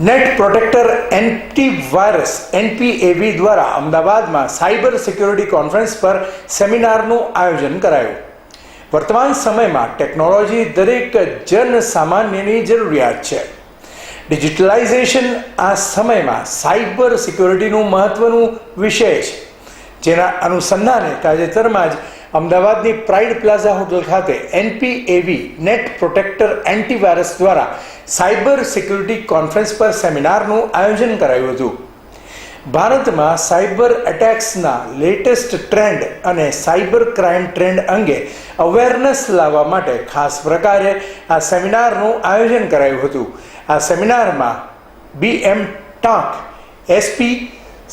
Net protector anti virus NPAV દ્વારા અમદાવાદમાં cyber security conference પર સેમિનારનું આયોજન કરાયું. વર્તમાન સમયમાં ટેકનોલોજી દરેક જન સામાન્યની જરૂરિયાત છે. ડિજિટલાઇઝેશન આ સમયમાં સાયબર સિક્યોરિટીનું મહત્વનું વિષય છે. જેના અનુસંધાને તાજેતરમાં જ અમદાવાદની પ્રાઇડ પ્લાઝા હોટલ ખાતે એનપીએવી નેટ પ્રોટેક્ટર એન્ટીવાયરસ દ્વારા સાયબર સિક્યુરિટી કોન્ફરન્સ પર સેમિનારનું આયોજન કરાયું હતું. ભારતમાં સાયબર એટેક્સના લેટેસ્ટ ટ્રેન્ડ અને સાયબર ક્રાઇમ ટ્રેન્ડ અંગે અવેરનેસ લાવવા માટે ખાસ પ્રકારે આ સેમિનારનું આયોજન કરાયું હતું. આ સેમિનારમાં B M Tank, SP,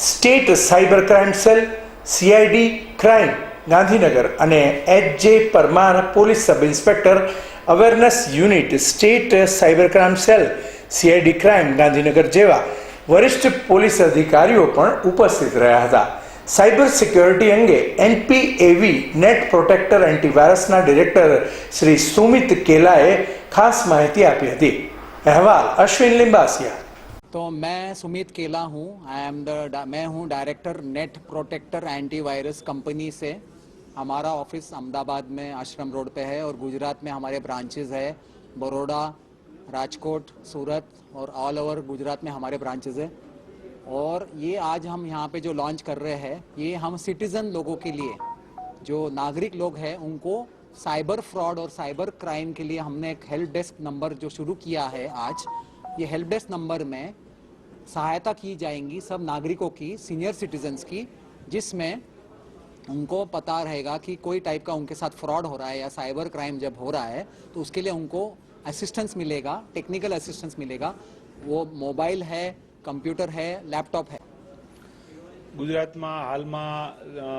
state cyber crime cell CID, crime, Gandhinagar અને H J Parmar police sub inspector awareness unit state cyber crime cell, CID, crime, Gandhinagar જેવા વરિષ્ઠ પોલીસ અધિકારીઓ પણ ઉપસ્થિત રહ્યા હતા. સાયબર સિક્યોરિટી અંગે એનપીએવી નેટ પ્રોટેક્ટર એન્ટીવાયરસના ડિરેક્ટર શ્રી સુમિત કેલાએ ખાસ માહિતી આપી હતી. અહેવાલ અશ્વિન લિંબાસિયા. तो मैं सुमित केला हूँ। आई एम द मैं हूँ director net protector antivirus company से। हमारा ऑफ़िस अहमदाबाद में आश्रम रोड पे है और गुजरात में हमारे ब्रांचेज है। बड़ौदा, राजकोट, सूरत और ऑल ओवर गुजरात में हमारे ब्रांचेज है। और ये आज हम यहाँ पे जो लॉन्च कर रहे हैं, ये हम सिटीजन लोगों के लिए, जो नागरिक लोग हैं, उनको साइबर फ्रॉड और साइबर क्राइम के लिए हमने एक हेल्प डेस्क नंबर जो शुरू किया है आज। ये हेल्प डेस्क नंबर में सहायता की जाएंगी सब नागरिकों की सीनियर सिटीजन्स की जिसमें उनको पता रहेगा कि कोई टाइप का उनके साथ फ्रॉड हो रहा है या साइबर क्राइम जब हो रहा है तो उसके लिए उनको असिस्टेंस मिलेगा टेक्निकल असिस्टेंस मिलेगा वो मोबाइल है कंप्यूटर है लैपटॉप है ગુજરાતમાં હાલમાં અ,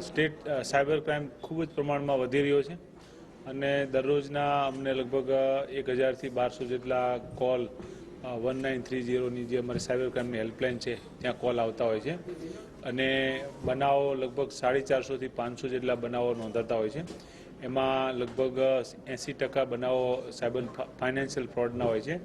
સ્ટેટ અ, સાયબર ક્રાઇમ ખૂબ જ પ્રમાણમાં વધી રહ્યો છે અને દરરોજના અમને લગભગ એક હજારથી બારસો જેટલા કોલ વન નાઇન થ્રી ઝીરોની જે અમારી સાયબર ક્રાઇમની હેલ્પલાઇન છે, ત્યાં કોલ આવતા હોય છે. અને બનાવો લગભગ સાડી ચારસોથી પાંચસો જેટલા બનાવો નોંધાતા હોય છે. એમાં લગભગ એંસી ટકા બનાવો સાયબર ફાઇનાન્શિયલ ફ્રોડના હોય છે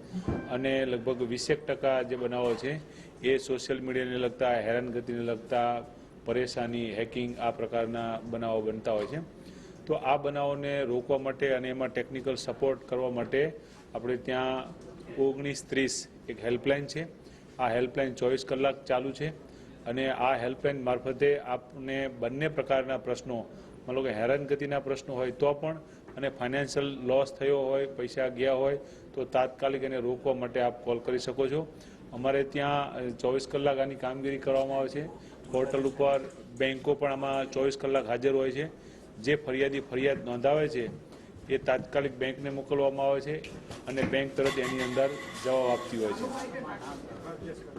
અને લગભગ વીસેક ટકા જે બનાવો છે, એ સોશિયલ મીડિયાને લગતા, હેરાનગતિને લગતા, પરેશાની, હેકિંગ આ પ્રકારના બનાવો બનતા હોય છે. તો આ બનાવોને રોકવા માટે અને એમાં ટેકનિકલ સપોર્ટ કરવા માટે આપણે ત્યાં ઓગણીસ ત્રીસ એક હેલ્પલાઇન છે. આ હેલ્પલાઇન ચોવીસ કલાક ચાલુ છે અને આ હેલ્પલાઇન મારફતે આપને બંને પ્રકારના પ્રશ્નો મતલબ કે હેરાનગતિના પ્રશ્નો હોય તો પણ અને ફાઇનાન્શિયલ લોસ થયો હોય, પૈસા ગયા હોય તો તાત્કાલિક એને રોકવા માટે આપ કોલ કરી શકો છો. અમારે ત્યાં ચોવીસ કલાક આની કામગીરી કરવામાં આવે છે. પોર્ટલ ઉપર બેન્કો પણ આમાં ચોવીસ કલાક હાજર હોય છે. જે ફરિયાદી ફરિયાદ નોંધાવે છે, એ તાત્કાલિક બેંકને મોકલવામાં આવે છે અને બેંક તરત એની અંદર જવાબ આપતી હોય છે.